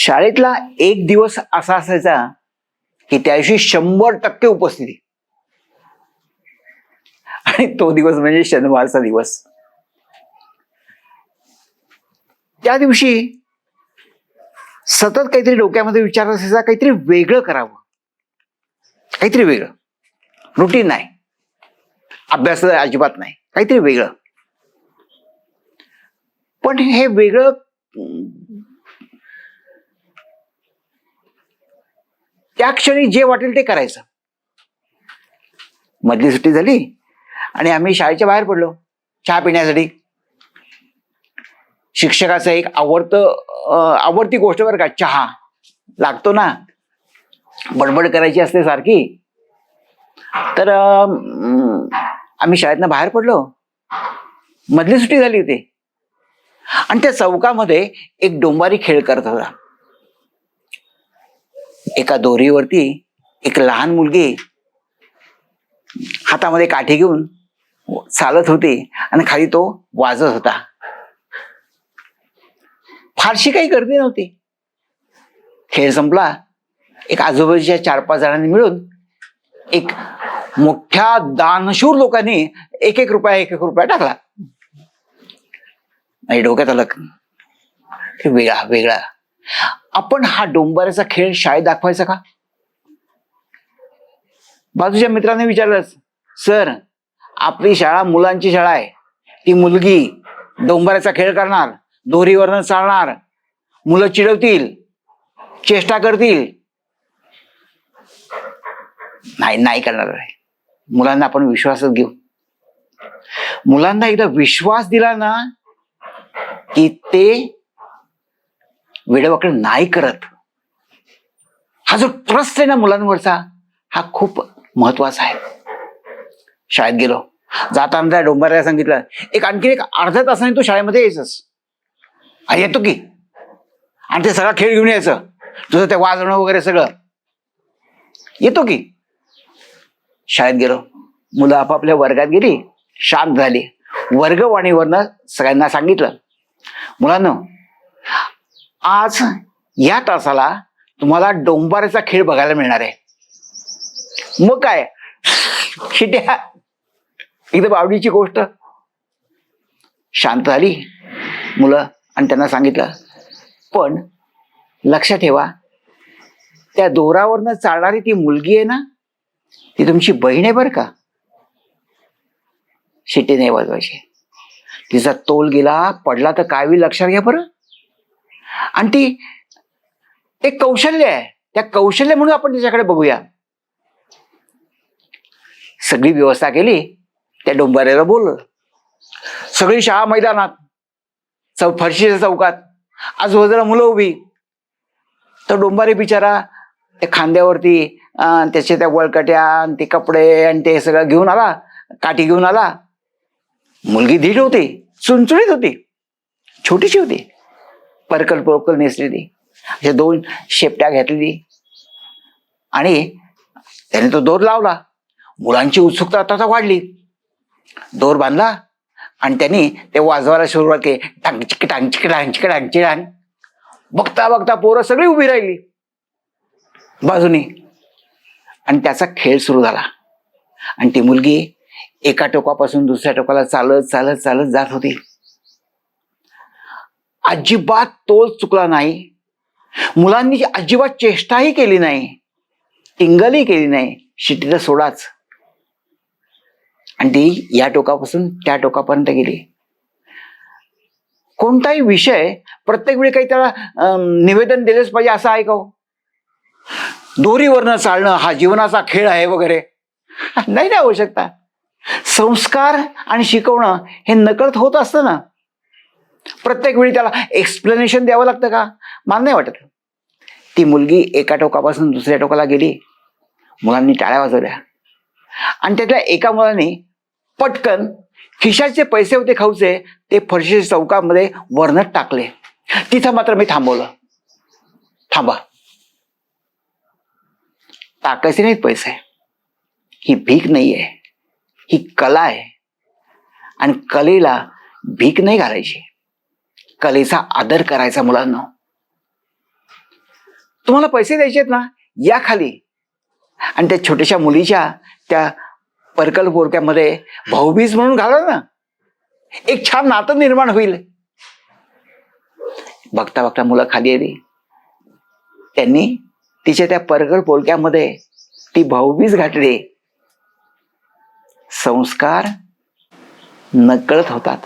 शाळेतला एक दिवस असा असायचा की त्या दिवशी शंभर टक्के उपस्थिती. आणि तो दिवस म्हणजे शनिवारचा दिवस. त्या दिवशी सतत काहीतरी डोक्यामध्ये विचार असायचा काहीतरी वेगळं करावं. काहीतरी वेगळं. रुटीन नाही. अभ्यास अजिबात नाही. काहीतरी वेगळं. पण हे वेगळं त्या क्षणी जे वाटेल ते करायचं. मधली सुट्टी झाली आणि आम्ही शाळेच्या बाहेर पडलो चहा पिण्यासाठी. शिक्षकाचं एक आवडतं आवडती गोष्ट बरं का चहा. लागतो ना. बडबड करायची असते सारखी. तर आम्ही शाळेतनं बाहेर पडलो. मधली सुट्टी झाली होती. आणि त्या चौकामध्ये एक डोंबारी खेळ करत होता. एका दोरीवरती एक लहान मुलगी हातामध्ये काठी घेऊन चालत होती आणि खाली तो वाजत होता. फारशी काही गर्दी नव्हती. खेळ संपला. एक आजूबाजूच्या चार पाच जणांनी मिळून एक मोठ्या दानशूर लोकांनी एक एक रुपया एक एक रुपया टाकला. डोक्यात आलं वेगळा वेगळा. आपण हा डोंबऱ्याचा खेळ शाळेत दाखवायचा का? बाजूच्या मित्राने विचारलं सर आपली शाळा मुलांची शाळा आहे. ती मुलगी डोंबऱ्याचा खेळ करणार दोरीवरनं चालणार मुलं चिडवतील चेष्टा करतील. नाही नाही करणार आहे. मुलांना आपण विश्वासच घेऊ. मुलांना एकदा विश्वास दिला ना की ते वेळेवाकडे नाही करत. हा जो ट्रस्ट आहे ना मुलांवरचा हा खूप महत्त्वाचा आहे. शाळेत गेलो जाताना त्या डोंबाऱ्याला सांगितलं एक आणखी एक अर्ध्या तासाने तू शाळेमध्ये यायचंस. येतो की. आणि ते सगळा खेळ घेऊन यायचं. तुझं ते वाजवणं वगैरे सगळं. येतो की. शाळेत गेलो. मुलं आपापल्या वर्गात गेली शांत झाली. वर्गवाणीवरनं सगळ्यांना सांगितलं. मुलांना आज या तासाला तुम्हाला डोंबाऱ्याचा खेळ बघायला मिळणार आहे. मग काय? शिट्या. एकदम आवडीची गोष्ट. शांत झाली मुलं आणि त्यांना सांगितलं. पण लक्षात ठेवा त्या दोरावरनं चालणारी ती मुलगी आहे ना ती तुमची बहीण आहे बरं का? शिट्टी नाही वाजवायची. तिचा तोल गेला पडला तर काय होईल लक्षात घ्या बरं. आणि ती एक कौशल्य आहे. त्या कौशल्य म्हणून आपण त्याच्याकडे बघूया. सगळी व्यवस्था केली. त्या डोंबाऱ्याला बोललं. सगळी शाळा मैदानात. चौ फरशीच्या चौकात. आजूबाजूला मुलं उभी. तर डोंबारे बिचारा त्या खांद्यावरती त्याचे त्या वळकट्या आणि ते कपडे आणि ते सगळं घेऊन आला. काठी घेऊन आला. मुलगी धीट होती. चुणचुणीत होती. छोटीशी होती. परकल परकल नेसलेली. अशा दोन शेपट्या घेतलेली. आणि त्याने तो दोर लावला. मुलांची उत्सुकता आता वाढली. दोर बांधला आणि त्यांनी ते वाजवायला सुरुवात केली. टांगचिक टांगचिक टांगचिक चिक टांग. बघता बघता पोरं सगळी उभी राहिली. बाजूनी. आणि त्याचा खेळ सुरू झाला. आणि ती मुलगी एका टोकापासून दुसऱ्या टोकाला चालत चालत चालत जात होती. अजिबात तोल चुकला नाही. मुलांनी अजिबात चेष्टाही केली नाही. टिंगलही केली नाही. शिटीला सोडाच. आणि ती या टोकापासून त्या टोकापर्यंत गेली. कोणताही विषय प्रत्येक वेळी काही त्याला निवेदन दिलेच पाहिजे असं आहे का हो? दोरीवरनं चालणं हा जीवनाचा खेळ आहे वगैरे. नाही ना आवश्यकता संस्कार आणि शिकवणं हे नकळत होत असतं ना. प्रत्येक वेळी त्याला एक्सप्लेनेशन द्यावं लागतं का? मला नाही वाटत. ती मुलगी एका टोकापासून दुसऱ्या टोकाला गेली. मुलांनी टाळ्या वाजवल्या. आणि त्यातल्या एका मुलाने पटकन खिशाचे पैसे होते खाऊचे ते फरशी चौकामध्ये वरनत टाकले. तिथं मात्र मी थांबवलं. थांबा. टाकायचे नाहीत पैसे. ही भीक नाही आहे ही कला आहे. आणि कलेला भीक नाही घालायची. कलेचा आदर करायचा मुलांना. तुम्हाला पैसे द्यायचे आहेत ना? या खाली. आणि त्या छोट्याशा मुलीच्या त्या परकल पोरक्यामध्ये भाऊबीज म्हणून घाला ना. एक छान नातं निर्माण होईल. बघता बघता मुलं खाली आली. त्यांनी तिच्या त्या परकल पोलक्यामध्ये ती भाऊबीज घातली. संस्कार नकळत होतात.